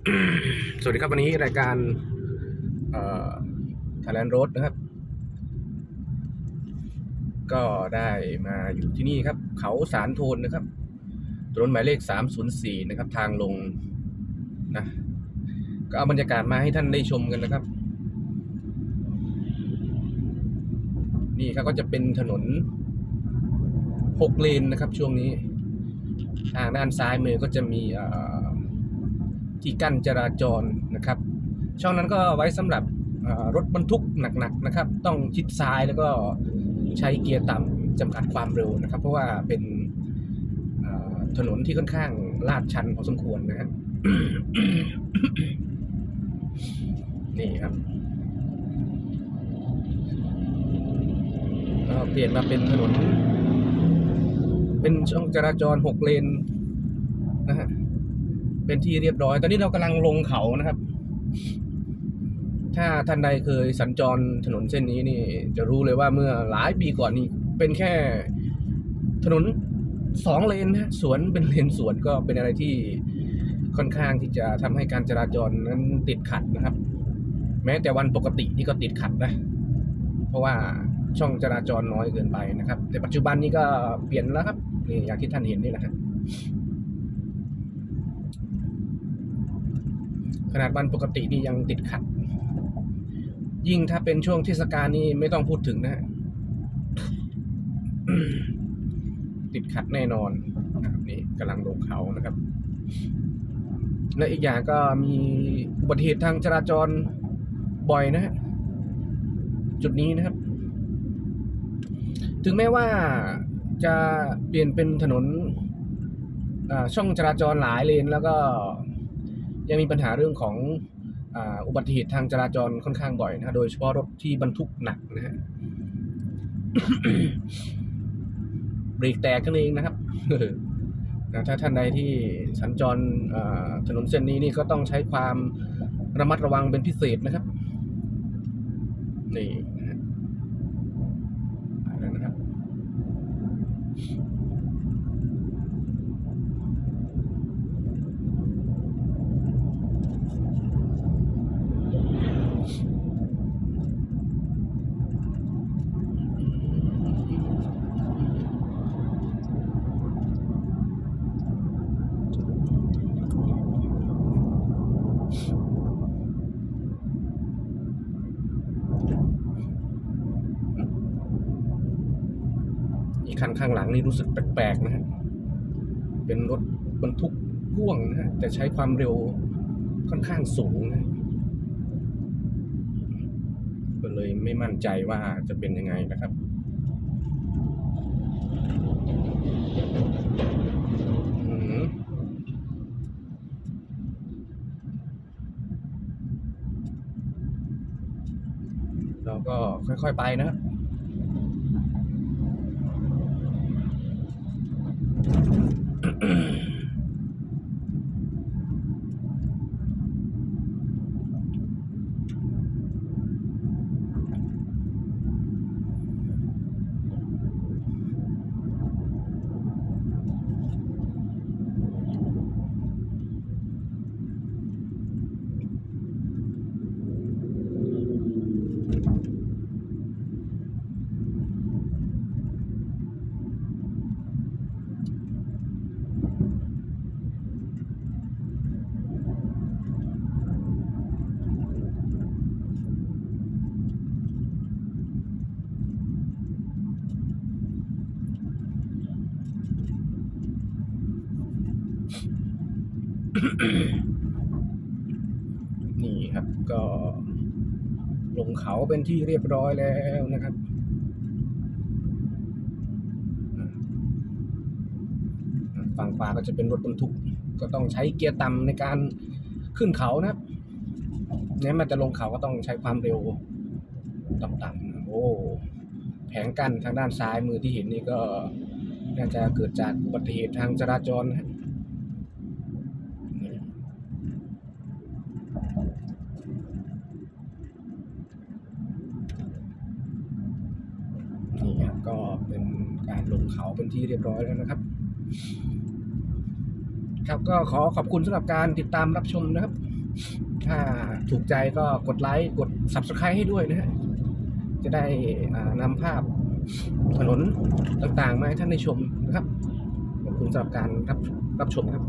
สวัสดีครับวันนี้รายการเอ่อ Thailand Road นะครับ ก็ได้มาอยู่ที่นี่ครับ เขาสารโทนนะครับถนนหมายเลข 304 นะครับ ทางลงนะก็เอาบรรยากาศมาให้ท่านได้ชมกันนะครับ นี่ครับก็จะเป็นถนน6เลนนะครับ ช่วงนี้ ทางด้านซ้ายมือก็จะมีอ่อ ที่กั้นจราจรนะครับ ช่องนั้นก็ไว้สำหรับรถบรรทุกหนักๆนะครับ ต้องชิดซ้ายแล้วก็ใช้เกียร์ต่ำจำกัดความเร็วนะครับ เพราะว่าเป็นถนนที่ค่อนข้างลาดชันพอสมควรนะฮะนี่ครับก็เปลี่ยนมาเป็นถนน เป็นช่องจราจรหกเลนนะฮะ เป็นที่เรียบร้อย ตอนนี้เรากำลังลงเขานะครับ ถ้าท่านใดเคยสัญจรถนนเส้นนี้นี่ จะรู้เลยว่าเมื่อหลายปีก่อนนี่เป็นแค่ถนนสองเลนนะสวนเป็นเลนสวนก็เป็นอะไรที่ค่อนข้างที่จะทำให้การจราจรนั้นติดขัดนะครับ แม้แต่วันปกตินี่ก็ติดขัดนะ เพราะว่าช่องจราจรน้อยเกินไปนะครับ แต่ปัจจุบันนี้ก็เปลี่ยนแล้วครับนี่อย่างที่ท่านเห็นนี่แหละครับ ขนาดวันปกตินี่ยังติดขัด ยิ่งถ้าเป็นช่วงเทศกาลนี่ไม่ต้องพูดถึงนะ ติดขัดแน่นอนนะครับนี่กำลังลงเขานะครับ และอีกอย่างก็มีอุบัติเหตุทางจราจรบ่อยนะฮะจุดนี้นะครับ ถึงแม้ว่าจะเปลี่ยนเป็นถนนอ่าช่องจราจรหลายเลนแล้วก็ ยังมีปัญหาเรื่องของอุบัติเหตุทางจราจรค่อนข้างบ่อยนะโดยเฉพาะรถที่บรรทุกหนักนะฮะเบรกแตกกันเองนะครับนะถ้าท่านใดที่สัญจรถนนเส้นนี้นี่ก็ต้องใช้ความระมัดระวังเป็นพิเศษนะครับ นี่นะฮะไปแล้วนะครับ อีก คันข้างหลังนี่รู้สึกแปลกๆนะฮะ เป็นรถบรรทุกพ่วงนะฮะแต่ใช้ความเร็วค่อนข้างสูงนะก็เลยไม่มั่นใจว่าจะเป็นยังไงนะครับเราก็ค่อยๆไปนะครับ นี่ครับก็ลงเขาเป็นที่เรียบร้อยแล้วนะครับ ฝั่งขวาก็จะเป็นรถบรรทุก ก็ต้องใช้เกียร์ต่ำในการขึ้นเขานะเนี่ยมันจะลงเขาก็ต้องใช้ความเร็วต่ำๆโอ้แผงกั้นทางด้านซ้ายมือที่เห็นนี่ก็น่าจะเกิดจากอุบัติเหตุทางจราจรนะฮะนี่ นี่ครับก็ เป็นการลงเขาเป็นที่เรียบร้อยแล้วนะครับ ครับก็ขอขอบคุณสำหรับการติดตามรับชมนะครับ ถ้าถูกใจก็กดไลค์กด Subscribe ให้ด้วยนะฮะจะได้นำภาพถนนต่างๆ มาให้ท่านได้ชมนะครับ ขอบคุณสำหรับการรับรับชมครับ